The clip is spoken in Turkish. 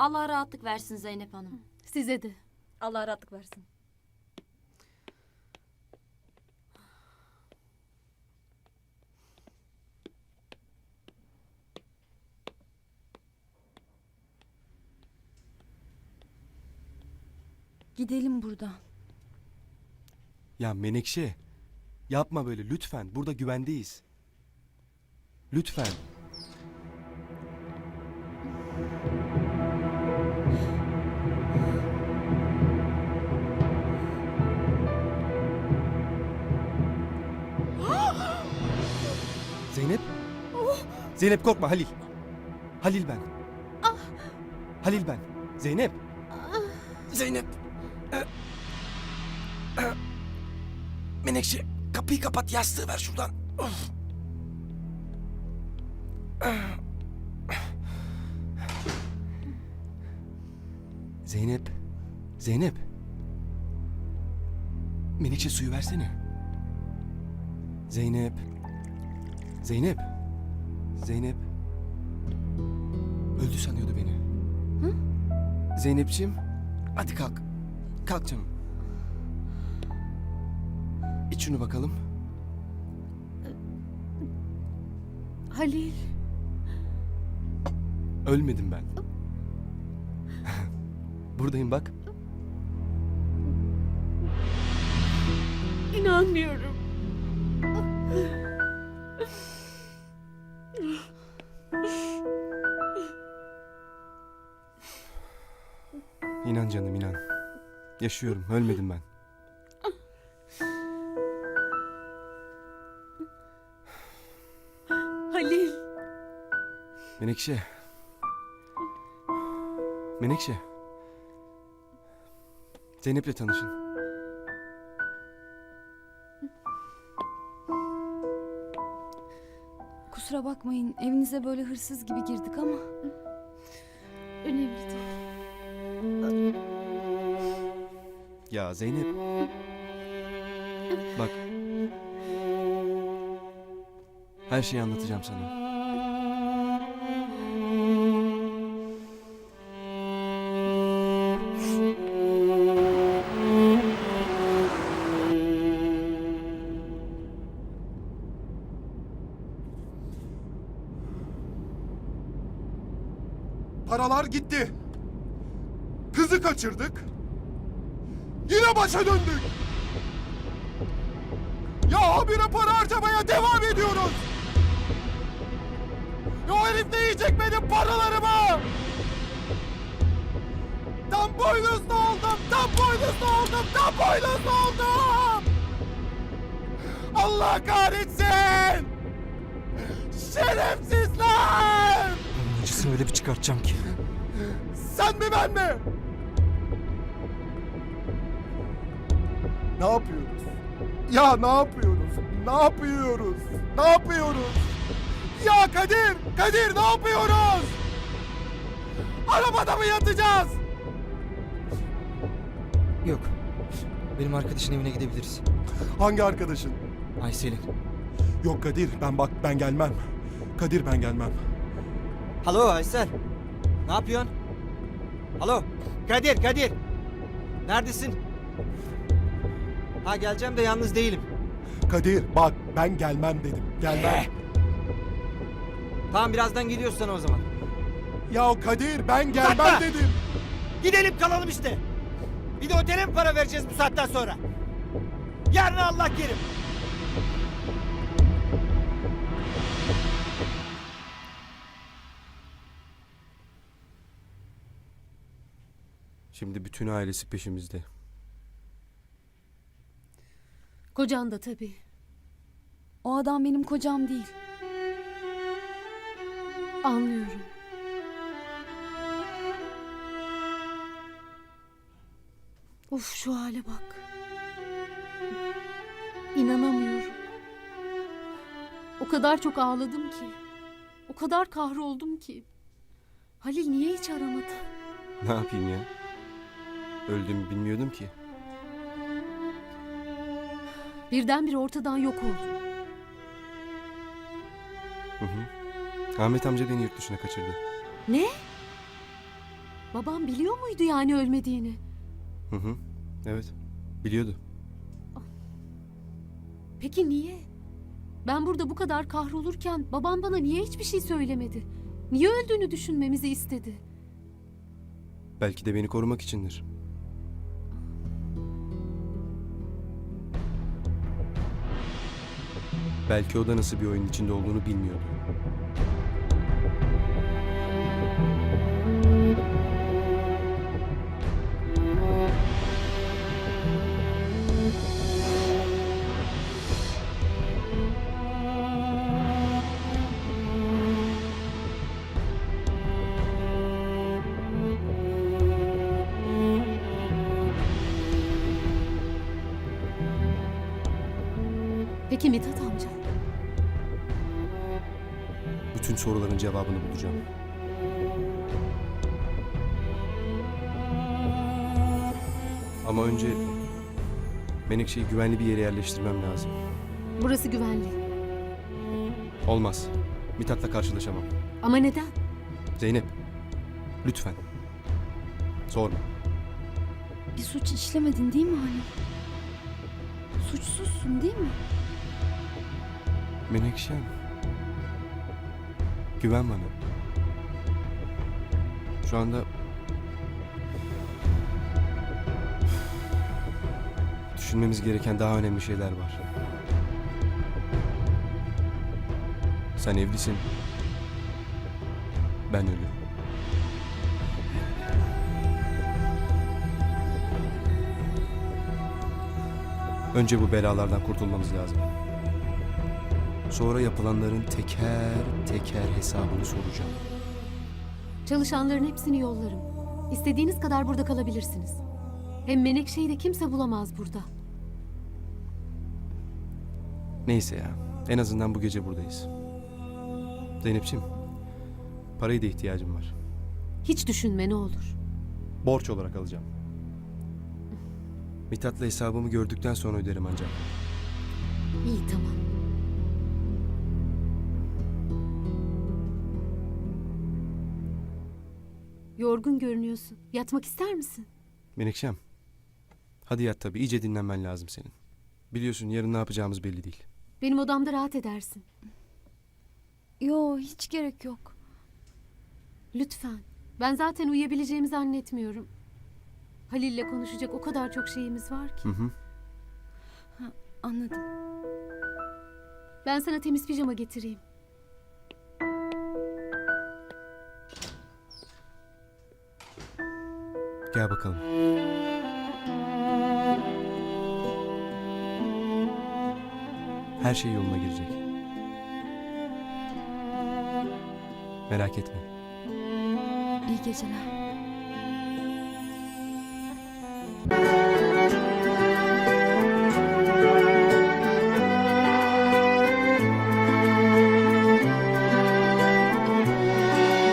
Allah rahatlık versin Zeynep Hanım. Size de. Allah rahatlık versin. Gidelim buradan. Ya Menekşe, yapma böyle lütfen. Burada güvendeyiz. Lütfen. Zeynep korkma Halil. Halil ben. Halil ben. Zeynep. Zeynep. Ee, ee, Menekşe kapıyı kapat yastığı ver şuradan. Of. Zeynep. Zeynep. Menekşe suyu versene. Zeynep. Zeynep. Zeynep. Öldü sanıyordu beni. Hı? Zeynepciğim. Hadi kalk. Kalk canım. İç şunu bakalım. Halil. Ölmedim ben. Buradayım bak. İnanmıyorum. İnan canım inan. Yaşıyorum. Ölmedim ben. Halil. Menekşe. Menekşe. Zeynep'le tanışın. Kusura bakmayın evinize böyle hırsız gibi girdik ama. Önemli değil. Ya Zeynep. Bak. Her şeyi anlatacağım sana. Paralar gitti. Kızı kaçırdık. Yine başa döndük. Ya habire para harcamaya devam ediyoruz. Ya o herif ne yiyecek benim paralarımı? Tam boynuzlu oldum, tam boynuzlu oldum, tam boynuzlu oldum. Allah kahretsin! Şerefsizler! Bunun acısını öyle bir çıkartacağım ki. Sen mi ben mi? Ne yapıyoruz? Ya ne yapıyoruz? Ne yapıyoruz? Ne yapıyoruz? Ya Kadir! Kadir ne yapıyoruz? Arabada mı yatacağız? Yok. Benim arkadaşın evine gidebiliriz. Hangi arkadaşın? Aysel'in. Yok Kadir ben bak ben gelmem. Kadir ben gelmem. Alo Aysel. Ne yapıyorsun? Alo. Kadir, Kadir. Neredesin? Ha geleceğim de yalnız değilim. Kadir bak ben gelmem dedim. Gelmem. Tamam birazdan geliyorsun o zaman. Ya Kadir ben gelmem Uzatma! dedim. Gidelim kalalım işte. Bir de otele mi para vereceğiz bu saatten sonra? Yarın Allah kerim. Şimdi bütün ailesi peşimizde. Kocan da tabii. O adam benim kocam değil. Anlıyorum. Uf şu hale bak. İnanamıyorum. O kadar çok ağladım ki. O kadar kahroldum ki. Halil niye hiç aramadı? Ne yapayım ya? Öldüğümü bilmiyordum ki. Birdenbire ortadan yok oldu. Hı hı. Ahmet amca beni yurt dışına kaçırdı. Ne? Babam biliyor muydu yani ölmediğini? Hı hı. Evet. Biliyordu. Peki niye? Ben burada bu kadar kahrolurken babam bana niye hiçbir şey söylemedi? Niye öldüğünü düşünmemizi istedi? Belki de beni korumak içindir. Belki o da nasıl bir oyun içinde olduğunu bilmiyordu. Peki Mithat amca? Bütün soruların cevabını bulacağım. Ama önce Menekşe'yi güvenli bir yere yerleştirmem lazım. Burası güvenli. Olmaz. Mithat'la karşılaşamam. Ama neden? Zeynep, lütfen. Sorma. Bir suç işlemedin değil mi Halil? Suçsuzsun değil mi? Menekşem. Güven bana. Şu anda... Düşünmemiz gereken daha önemli şeyler var. Sen evlisin. Ben ölü. Önce bu belalardan kurtulmamız lazım. Sonra yapılanların teker teker hesabını soracağım. Çalışanların hepsini yollarım. İstediğiniz kadar burada kalabilirsiniz. Hem Menekşe'yi de kimse bulamaz burada. Neyse ya. En azından bu gece buradayız. Zeynep'ciğim. Parayı da ihtiyacım var. Hiç düşünme ne olur. Borç olarak alacağım. Mithat'la hesabımı gördükten sonra öderim ancak. İyi tamam. Yorgun görünüyorsun. Yatmak ister misin? Menekşem. Hadi yat tabii. İyice dinlenmen lazım senin. Biliyorsun yarın ne yapacağımız belli değil. Benim odamda rahat edersin. Yo hiç gerek yok. Lütfen. Ben zaten uyuyabileceğimi zannetmiyorum. Halil'le konuşacak o kadar çok şeyimiz var ki. Hı hı. Anladım. Ben sana temiz pijama getireyim. Gel bakalım. Her şey yoluna girecek. Merak etme. İyi geceler.